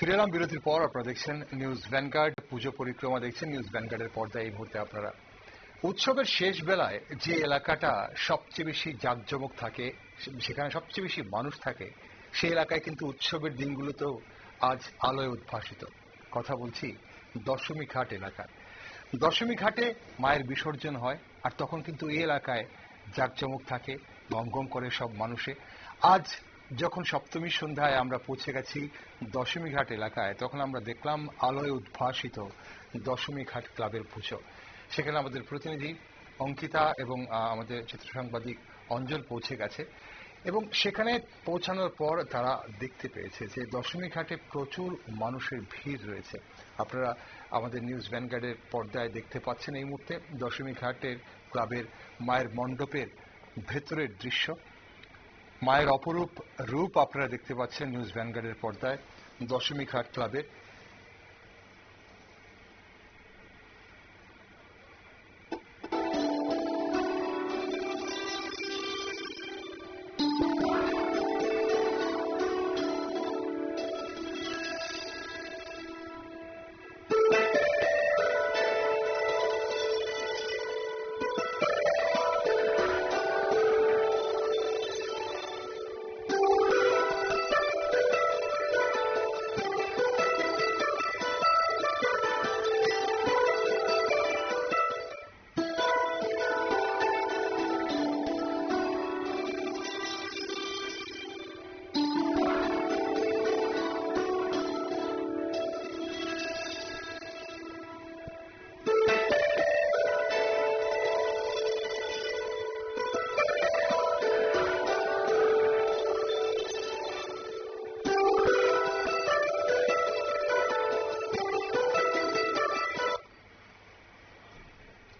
ফিরে এলাম বিরতির পর। আপনারা দেখছেন নিউজ ভ্যানগার্ড, পুজো পরিক্রমা দেখছেন নিউজ ভ্যানগার্ডের পর্দায় এই মুহূর্তে আপনারা। উৎসবের শেষ বেলায় যে এলাকাটা সবচেয়ে বেশি জাঁকজমক থাকে, সেখানে সবচেয়ে বেশি মানুষ থাকে, সেই এলাকায় কিন্তু উৎসবের দিনগুলোতেও আজ আলোয় উদ্ভাসিত। কথা বলছি দশমী ঘাট এলাকার। দশমী ঘাটে মায়ের বিসর্জন হয়, আর তখন কিন্তু এই এলাকায় জাঁকজমক থাকে, গমগম করে সব মানুষে। আজ যখন সপ্তমী সন্ধ্যায় আমরা পৌঁছে গেছি দশমী ঘাট এলাকায়, তখন আমরা দেখলাম আলোয় উদ্ভাসিত দশমী ঘাট ক্লাবের পুজো। সেখানে আমাদের প্রতিনিধি অঙ্কিতা এবং আমাদের চিত্র সাংবাদিক অঞ্জল পৌঁছে গেছে এবং সেখানে পৌঁছানোর পর তারা দেখতে পেয়েছে যে দশমী ঘাটে প্রচুর মানুষের ভিড় রয়েছে। আপনারা আমাদের নিউজ ভ্যানগার্ডের পর্দায় দেখতে পাচ্ছেন এই মুহূর্তে দশমী ঘাটের ক্লাবের মায়ের মণ্ডপের ভেতরের দৃশ্য। মায়ের অপরূপ রূপ আপনারা দেখতে পাচ্ছেন নিউজ ভ্যানগার্ডের পর্দায়। দশমিক হাট ক্লাবের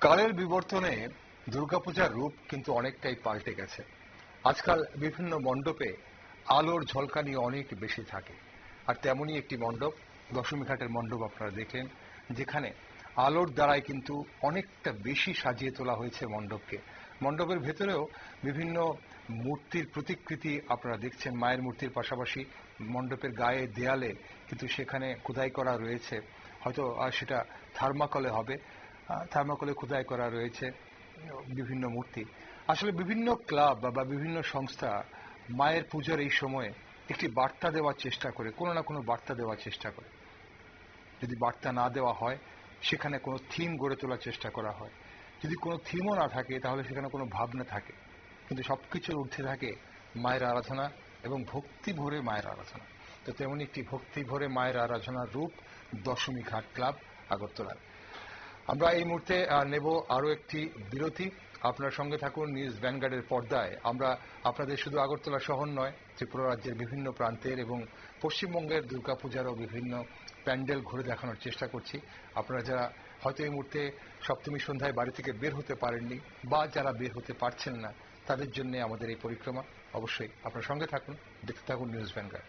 কালের বিবর্তনে দুর্গাপূজার রূপ কিন্তু অনেকটাই পাল্টে গেছে। আজকাল বিভিন্ন মণ্ডপে আলোর ঝলকানি অনেক বেশি থাকে। আর তেমনই একটি মণ্ডপ দশমী ঘাটের মণ্ডপ আপনারা দেখলেন যেখানে আলোর দ্বারাই কিন্তু অনেকটা বেশি সাজিয়ে তোলা হয়েছে মণ্ডপকে। মণ্ডপের ভেতরেও বিভিন্ন মূর্তির প্রতিকৃতি আপনারা দেখছেন মায়ের মূর্তির পাশাপাশি মণ্ডপের গায়ে দেয়ালে কিন্তু সেখানে খোদাই করা রয়েছে। হয়তো আহ, সেটা থার্মাকলে হবে। থার্মাকলে খোদাই করা রয়েছে, বিভিন্ন মূর্তি। আসলে বিভিন্ন ক্লাব বা- বিভিন্ন সংস্থা মায়ের পূজার এই সময়ে একটি বার্তা দেওয়ার চেষ্টা করে, কোনো না কোনো বার্তা দেওয়ার চেষ্টা করে। যদি বার্তা না দেওয়া হয়, সেখানে কোনো থিম গড়ে তোলার চেষ্টা করা হয়। যদি কোনো থিমও না থাকে, তাহলে সেখানে কোনো ভাবনা থাকে। কিন্তু সব কিছুর ঊর্ধ্বে থাকে মায়ের আরাধনা এবং ভক্তি ভরে মায়ের আরাধনা। তো তেমন একটি ভক্তি ভরে মায়ের আরাধনার রূপ দশমী ঘাট ক্লাব আগরতলার। আমরা এই মুহূর্তে নেব আরও একটি বিরতি। আপনার সঙ্গে থাকুন নিউজ ব্যানগার্ডের পর্দায়। আমরা আপনাদের শুধু আগরতলা শহর নয়, ত্রিপুরা রাজ্যের বিভিন্ন প্রান্তের এবং পশ্চিমবঙ্গের দুর্গাপূজারও বিভিন্ন প্যান্ডেল ঘুরে দেখানোর চেষ্টা করছি। আপনারা যারা হয়তো এই মুহূর্তে সপ্তমী সন্ধ্যায় বাড়ি থেকে বের হতে পারেননি বা যারা বের হতে পারছেন না, তাদের জন্য আমাদের এই পরিক্রমা। অবশ্যই আপনার সঙ্গে থাকুন, দেখতে থাকুন নিউজ ব্যানগার্ড